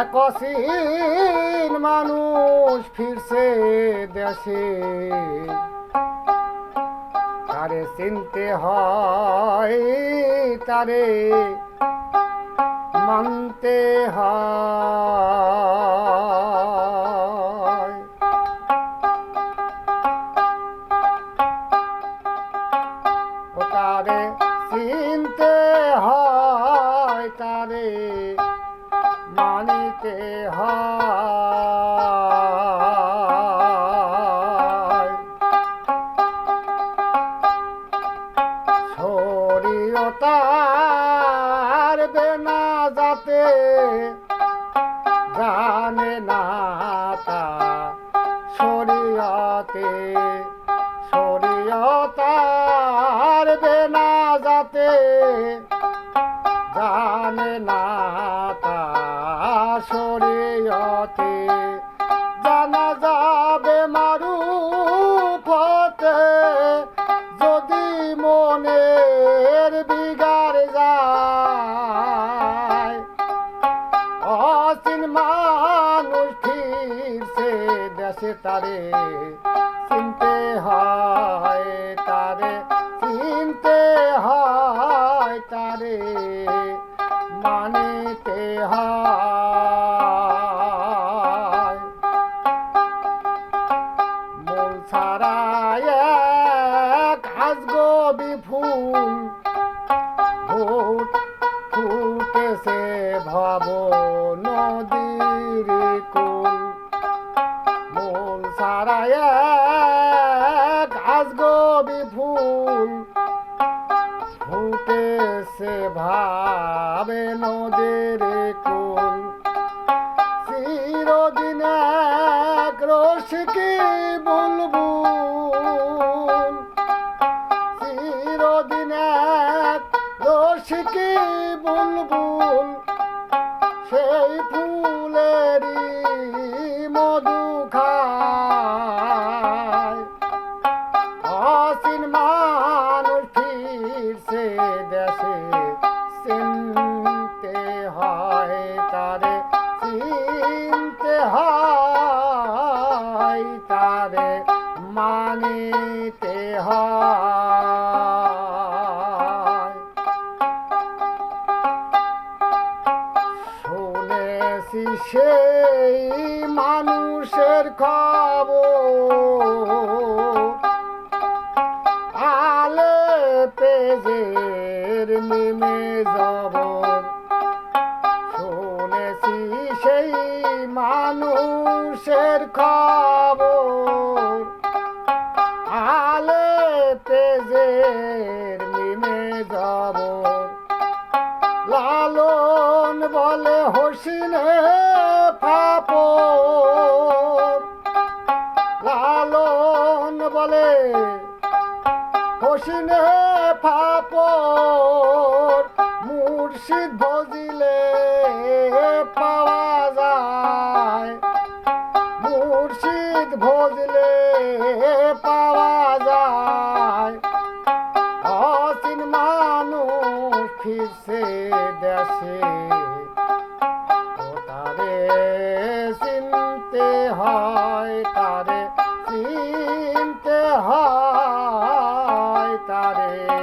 একসীন মানুষ ফিরছে দেশে। তারে চিনতে হয় তারে মানতে হয়। তারে চিনতে মানিতে হয়। শরীয়তার বেনা যাতে জানে না তা। শরীয়তে শরীয়তার দেশে তারে, চিনতে হয় তারে, চিনতে হয় তারে, মানিতে হয়। মূল ছাড়ায় ঘাসগবি ফুল, ফুট, ফুটেছে ভব নদীর কুল। মূল ছাড়ায় ঘাসগবি ফুল ফুটেছে ভাবে নদীর কুল চিরদিন এক রসিকি বুলবুল। চিরদিন এক রসিকি বুলবুল। সেই ফুলেরই মধু অসীন মানুষ ফিরছে দেশে, চিনতে হয় তারে, চিনতে হয় তারে, মানিতে হয়। শুনেছি সেই মানুষের খবর পেজের নেমে যাব শুনেছি সেই মানুষের খবর। আলে পেজের নেমে যাব লালন বলে হসিনে হোসিনে ফাপর, মুর্শিদ ভজিলে পাওয়া যায়। মুর্শিদ ভজলে পাওয়া যায়। অচিন মানুষ ফিরছে দেশে তারে চিনতে হয় তারে Father.